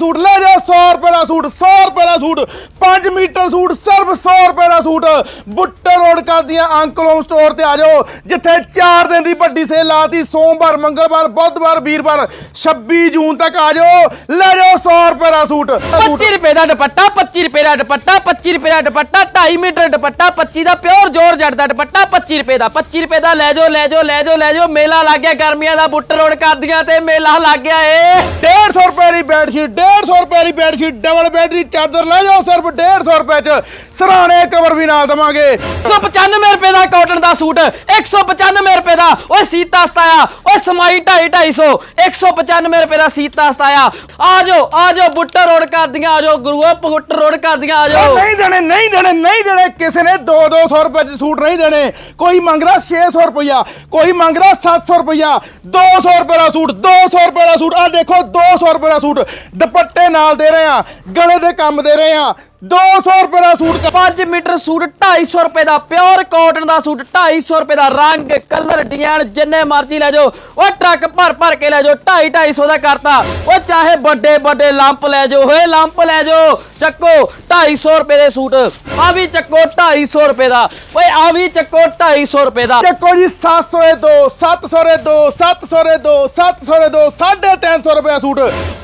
Suit ਲੈ ਜਾ 100 ਰੁਪਏ ਦਾ ਸੂਟ 100 ਰੁਪਏ ਦਾ ਸੂਟ 5 ਮੀਟਰ ਸੂਟ ਸਿਰਫ 100 ਰੁਪਏ ਦਾ ਸੂਟ ਬੁੱਟਰ ਰੋਡ ਕਰਦੀਆਂ ਅੰਕਲੋਮ ਸਟੋਰ ਤੇ ਆ ਜਾਓ ਜਿੱਥੇ 4 ਦਿਨ ਦੀ ਵੱਡੀ ਸੇਲ ਲਾਤੀ ਸੋਮਵਾਰ ਮੰਗਲਵਾਰ ਬੁੱਧਵਾਰ ਵੀਰਵਾਰ 26 ਜੂਨ ਤੱਕ ਆ ਜਾਓ ਲੈ ਜਾਓ 100 ਰੁਪਏ ਦਾ ਸੂਟ। 25 ਰੁਪਏ ਦਾ ਦੁਪੱਟਾ 25 ਰੁਪਏ ਦਾ ਦੁਪੱਟਾ 25 ਰੁਪਏ ਦਾ ਦੁਪੱਟਾ 2.5 ਮੀਟਰ ਦੁਪੱਟਾ 25 ਦਾ ਪਿਓਰ ਜੋਰ ਜੱਟ ਦਾ ਦੁਪੱਟਾ 25 ਰੁਪਏ ਦਾ 25 ਰੁਪਏ ਦਾ ਲੈ ਜਾਓ ਲੈ ਜਾਓ ਲੈ ਜਾਓ ਲੈ ਜਾਓ ਮੇਲਾ ਲੱਗ ਗਿਆ ਗਰਮੀਆਂ ਦਾ ਬੁੱਟਰ ਰੋਡ ਕਰਦੀਆਂ ਤੇ ਮੇਲਾ ਲੱਗ ਗਿਆ ਏ। 150 ਰੁਪਏ ਦੀ ਬੈੱਡ ਸ਼ੀਟ 150 ਰੁਪਏ ਦੀ ਬੈੱਡ ਸ਼ੀਟ ਡਬਲ ਬੈੱਡ ਦੀ ਚਾਦਰ ਲੈ ਜਾਓ ਸਿਰਫ 150 ਰੁਪਏ ਚ। ਸਰਾਣੇ ਕਵਰ ਵੀ ਨਾਲ ਦਵਾਂਗੇ। 195 ਰੁਪਏ ਦਾ ਕਾਟਨ ਦਾ ਸੂਟ 195 ਰੁਪਏ ਦਾ ਓਏ ਸੀਤਾ ਸਤਾਇਆ ਓਏ ਸਮਾਈ 250 195 ਰੁਪਏ ਦਾ ਸੀਤਾ ਸਤਾਇਆ। ਆ ਜਾਓ ਆ ਜਾਓ ਬੁੱਟਰ ਰੋਡ ਕਰਦੀਆਂ ਆ ਜਾਓ ਗੁਰੂਆ ਬੁੱਟਰ ਰੋਡ ਕਰਦੀਆਂ ਆ ਜਾਓ। ਨਹੀਂ ਦੇਣੇ ਨਹੀਂ ਦੇਣੇ ਨਹੀਂ ਦੇਣੇ ਕਿਸੇ ਨੇ 2-200 ਰੁਪਏ ਚ ਸੂਟ ਨਹੀਂ ਦੇਣੇ। ਕੋਈ ਮੰਗ ਰਿਹਾ 600 ਰੁਪਇਆ ਕੋਈ ਮੰਗ ਰਿਹਾ 700 ਰੁਪਇਆ 200 ਰੁਪਏ ਦਾ ਸੂਟ 200 ਰੁਪਏ ਦਾ ਸੂਟ ਆ ਦੇਖੋ 200 ਰੁਪਏ ਦਾ ਸੂਟ ਦੁਪੱਟੇ ਨਾਲ ਦੇ ਰਹੇ ਆ ਗਲੇ ਦੇ ਕੰਮ ਦੇ ਰਹੇ ਆ 200 ਰੁਪਏ ਦਾ ਸੂਟ 5 ਮੀਟਰ ਸੂਟ 250 ਰੁਪਏ ਦਾ ਪਿਓਰ ਕਾਟਨ ਦਾ ਸੂਟ 250 ਰੁਪਏ ਦਾ ਰੰਗ ਕਲਰ ਡਿਜ਼ਾਈਨ ਜਿੰਨੇ ਮਰਜ਼ੀ ਲੈ ਜਾਓ। ਉਹ ਟਰੱਕ ਭਰ ਭਰ ਕੇ ਲੈ ਜਾਓ 2.5 250 ਦਾ ਕਰਤਾ। ਉਹ ਚਾਹੇ ਵੱਡੇ ਵੱਡੇ ਲੰਪ ਲੈ ਜਾਓ ਹੋਏ ਲੰਪ ਲੈ ਜਾਓ। ਚੱਕੋ 250 ਰੁਪਏ ਦੇ ਸੂਟ ਆ ਵੀ ਚੱਕੋ 250 ਰੁਪਏ ਦਾ। ਓਏ ਆ ਵੀ ਚੱਕੋ 250 ਰੁਪਏ ਦਾ। ਚੱਕੋ ਜੀ 700 ਦੇ ਦੋ 700 ਦੇ ਦੋ 700 ਦੇ ਦੋ 700 ਦੇ ਦੋ 350 ਰੁਪਏ ਦਾ ਸੂਟ।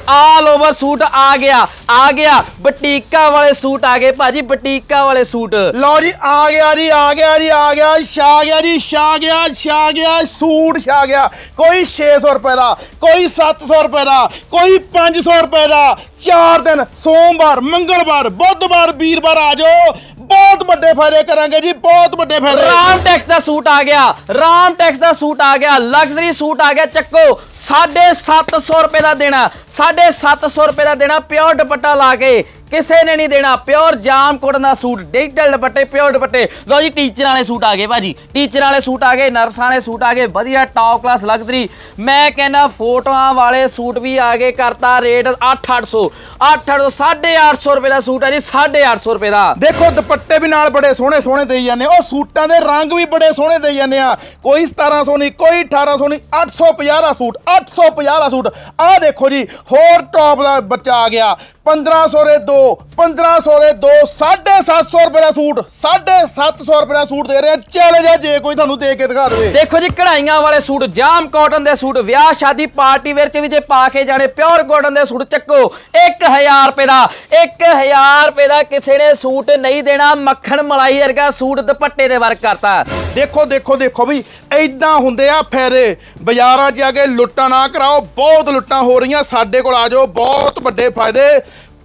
ਆਲ ਓਵਰ ਸੂਟ ਆ ਗਿਆ ਆ ਗਿਆ। ਬਟੀਕਾ ਵਾਲੇ ਸੂਟ ਆ ਗਏ। ਭਾਜੀ ਬਟੀਕਾ ਵਾਲੇ ਸੂਟ। ਲਓ ਜੀ ਆ ਗਿਆ ਜੀ ਆ ਗਿਆ ਜੀ ਆ ਗਿਆ ਛਾ ਗਿਆ ਜੀ ਛਾ ਗਿਆ ਛਾ ਗਿਆ ਸੂਟ ਛਾ ਗਿਆ। ਕੋਈ 600 ਰੁਪਏ ਦਾ ਕੋਈ 700 ਰੁਪਏ ਦਾ ਕੋਈ 500 ਰੁਪਏ ਦਾ। ਚਾਰ ਦਿਨ ਸੋਮਵਾਰ ਮੰਗਲਵਾਰ ਬੁੱਧਵਾਰ ਵੀਰਵਾਰ ਆ ਜਾਓ। ਬਹੁਤ ਵੱਡੇ ਫਾਇਦੇ ਕਰਾਂਗੇ ਜੀ ਬਹੁਤ ਵੱਡੇ ਫਾਇਦੇ। ਰਾਮ ਟੈਕਸ ਦਾ ਸੂਟ ਆ ਗਿਆ ਰਾਮ ਟੈਕਸ ਦਾ ਸੂਟ ਆ ਗਿਆ ਲਗਜ਼ਰੀ ਸੂਟ ਆ ਗਿਆ ਚੱਕੋ। 750 ਰੁਪਏ ਦਾ ਦੇਣਾ 750 ਰੁਪਏ ਦਾ ਦੇਣਾ ਪਿਓਰ ਦੁਪੱਟਾ ਲਾ ਕੇ। ਕਿਸੇ ਨੇ ਨਹੀਂ ਦੇਣਾ। ਪਿਓਰ ਜਾਮ ਕੋਟਨ ਦਾ ਸੂਟ ਡਿਜੀਟਲ ਦੁਪੱਟੇ ਪਿਓਰ ਦੁਪੱਟੇ। ਲੋ ਜੀ ਟੀਚਰਾਂ ਵਾਲੇ ਸੂਟ ਆ ਗਏ ਭਾਜੀ। ਟੀਚਰਾਂ ਵਾਲੇ ਸੂਟ ਆ ਗਏ ਨਰਸਾਂ ਵਾਲੇ ਸੂਟ ਆ ਗਏ, ਵਧੀਆ ਟੌਪ ਕਲਾਸ ਲਗਜ਼ਰੀ ਮੈਂ ਕਹਿੰਦਾ ਫੋਟੋਆਂ ਵਾਲੇ ਸੂਟ ਵੀ ਆ ਗਏ ਕਰਤਾ ਰੇਟ 8800 8800 850 ਰੁਪਏ ਦਾ ਸੂਟ ਹੈ ਜੀ 850 ਰੁਪਏ ਦਾ। ਦੇਖੋ, ਦੁਪੱਟੇ ਵੀ ਨਾਲ ਬੜੇ ਸੋਹਣੇ ਸੋਹਣੇ ਦੇਈ ਜਾਂਦੇ ਉਹ ਸੂਟਾਂ ਦੇ ਰੰਗ ਵੀ ਬੜੇ ਸੋਹਣੇ ਦੇਈ ਜਾਂਦੇ ਆ। ਕੋਈ 1700 ਨਹੀਂ, ਕੋਈ 1800 ਨਹੀਂ 850 ਦਾ ਸੂਟ 850 ਦਾ ਸੂਟ। ਆਹ ਦੇਖੋ ਜੀ, ਹੋਰ ਟੌਪ ਦਾ ਬੱਚਾ ਆ ਗਿਆ। 1500 ਦੇ ਦੋ 1500 ਦੇ ਦੋ 750 ਰੁਪਏ ਦਾ ਸੂਟ 750 ਰੁਪਏ ਦਾ ਸੂਟ ਦੇ ਰਹੇ। ਆ ਚੱਲ ਜਾ ਜੇ ਕੋਈ ਤੁਹਾਨੂੰ ਦੇ ਕੇ ਦਿਖਾ ਦੇਵੇ। ਦੇਖੋ ਜੀ ਕਢਾਈਆਂ ਵਾਲੇ ਸੂਟ ਜਾਮ ਕਾਟਨ ਦੇ ਸੂਟ ਵਿਆਹ ਸ਼ਾਦੀ ਪਾਰਟੀ ਵੇਅਰ ਚ ਵੀ ਜੇ ਪਾ ਕੇ ਜਾਣੇ ਪਿਓਰ ਕਾਟਨ ਦੇ ਸੂਟ ਚੱਕੋ। 1000 ਰੁਪਏ ਦਾ 1000 ਰੁਪਏ ਦਾ ਕਿਸੇ ਨੇ ਸੂਟ ਨਹੀਂ ਦੇਣਾ ਮੱਖਣ ਮਲਾਈ ਵਰਗਾ ਸੂਟ ਦੁਪੱਟੇ ਦੇ ਵਰਕ ਕਰਤਾ। ਦੇਖੋ ਦੇਖੋ ਦੇਖੋ ਵੀ ਐਦਾਂ ਹੁੰਦੇ ਆ ਫਾਇਦੇ। ਬਾਜ਼ਾਰਾਂ 'ਚ ਜਾ ਕੇ ਲੁੱਟਾਂ ਨਾ ਕਰਾਓ ਬਹੁਤ ਲੁੱਟਾਂ ਹੋ ਰਹੀਆਂ ਸਾਡੇ ਕੋਲ ਆ ਜਾਓ ਬਹੁਤ ਵੱਡੇ ਫਾਇਦੇ।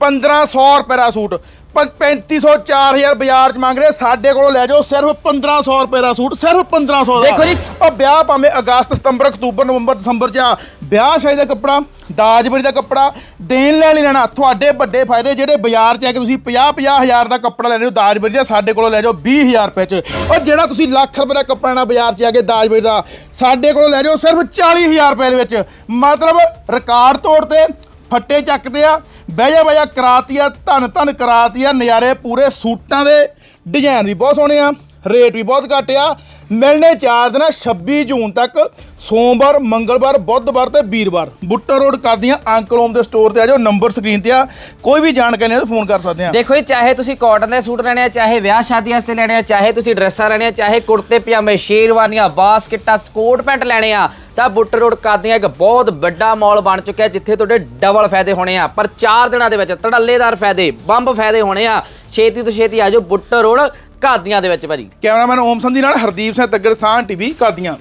1500 ਰੁਪਏ ਦਾ ਸੂਟ। ਪ- 3500 4000 ਬਾਜ਼ਾਰ 'ਚ ਮੰਗ ਰਹੇ ਸਾਡੇ ਕੋਲੋਂ ਲੈ ਜਾਓ ਸਿਰਫ 1500 ਰੁਪਏ ਦਾ ਸੂਟ ਸਿਰਫ 1500 ਦਾ। ਦੇਖੋ ਜੀ। ਉਹ ਵਿਆਹ ਭਾਵੇਂ ਅਗਸਤ ਸਤੰਬਰ ਅਕਤੂਬਰ ਨਵੰਬਰ ਦਸੰਬਰ 'ਚ ਆ। ਵਿਆਹ ਸ਼ਾਦੀ ਦਾ ਕੱਪੜਾ ਦਾਜ ਬਰੀ ਦਾ ਕੱਪੜਾ ਦੇਣ ਲੈਣ ਨਹੀਂ ਲੈਣਾ। ਤੁਹਾਡੇ ਵੱਡੇ ਫਾਇਦੇ ਜਿਹੜੇ ਬਾਜ਼ਾਰ 'ਚ ਆ ਕੇ ਤੁਸੀਂ 50 50 ਹਜ਼ਾਰ ਦਾ ਕੱਪੜਾ ਲੈਣੇ ਹੋ ਦਾਜ ਬਰੀ ਦਾ ਸਾਡੇ ਕੋਲੋਂ ਲੈ ਜਾਓ 20000 ਰੁਪਏ 'ਚ। ਔਰ ਜਿਹੜਾ ਤੁਸੀਂ ਲੱਖ ਰੁਪਏ ਦਾ ਕੱਪੜਾ ਲੈਣਾ ਬਾਜ਼ਾਰ 'ਚ ਆ ਕੇ ਦਾਜ ਬਰੀ ਦਾ ਸਾਡੇ ਕੋਲੋਂ ਲੈ ਜਾਓ ਸਿਰਫ 40000 ਰੁਪਏ ਦੇ ਵਿੱਚ। ਮਤਲਬ ਰਿਕਾਰਡ ਤੋੜ ਤੇ ਫੱਟੇ ਚੱਕਦੇ ਆ, ਬਹਿ ਜਾ ਬਹਿ ਜਾ, ਕਰਾਤੀ ਆ, ਧਨ ਧਨ ਕਰਾਤੀ ਆ, ਨਜ਼ਾਰੇ ਪੂਰੇ ਸੂਟਾਂ ਦੇ ਡਿਜ਼ਾਈਨ ਵੀ ਬਹੁਤ ਸੋਹਣੇ ਆ ਰੇਟ ਵੀ ਬਹੁਤ ਘੱਟ ਆ, ਮਿਲਣੇ ਚਾਰ ਦਿਨ ਆ 26 ਜੂਨ ਤੱਕ ਸੋਮਵਾਰ ਮੰਗਲਵਾਰ ਬੁੱਧਵਾਰ ਤੇ ਵੀਰਵਾਰ। ਬੁੱਟਾ ਰੋਡ ਕਰਦੀਆਂ ਅੰਕਲ ਓਮ ਦੇ ਸਟੋਰ ਤੇ ਆ ਜਾਓ ਨੰਬਰ ਸਕਰੀਨ ਤੇ ਆ। ਕੋਈ ਵੀ ਜਾਣਕਾਰੀ ਹੈ ਤਾਂ ਫੋਨ ਕਰ ਸਕਦੇ ਆ ਦੇਖੋ ਜੀ ਚਾਹੇ ਤੁਸੀਂ ਕਾਟਨ ਦੇ ਸੂਟ ਲੈਣੇ ਆ ਚਾਹੇ ਵਿਆਹ ਸ਼ਾਦੀਆਂ ਵਾਸਤੇ ਲੈਣੇ ਆ ਚਾਹੇ ਤੁਸੀਂ ਡਰੈਸਾਂ ਲੈਣੇ ਆ ਚਾਹੇ ਕੁੜਤੇ ਪਜਾਮੇ ਸ਼ੇਰਵਾਨੀਆਂ ਬਾਸਕਟਾਂ ਕੋਟ ਪੈਂਟ ਲੈਣੇ ਆ ਤਾਂ ਬੁੱਟਰ ਰੋਡ ਕਰਦੀਆਂ ਇੱਕ ਬਹੁਤ ਵੱਡਾ ਮਾਲ ਬਣ ਚੁੱਕਿਆ ਜਿੱਥੇ ਤੁਹਾਡੇ ਡਬਲ ਫਾਇਦੇ ਹੋਣੇ ਆ। ਪਰ 4 ਦਿਨਾਂ ਦੇ ਵਿੱਚ ਧੜੱਲੇਦਾਰ ਫਾਇਦੇ ਬੰਬ ਫਾਇਦੇ ਹੋਣੇ ਆ। ਛੇਤੀ ਤੋਂ ਛੇਤੀ ਆ ਜਾਓ ਬੁੱਟਰ ਰੋਡ ਕਾਦੀਆਂ ਦੇ ਵਿੱਚ ਭਾਜੀ। ਕੈਮਰਾਮੈਨ ਓਮ ਸੰਧੀ ਨਾਲ ਹਰਦੀਪ ਸਿੰਘ ਤੱਗੜ ਸਾਹ ਟੀਵੀ ਕਾਦੀਆਂ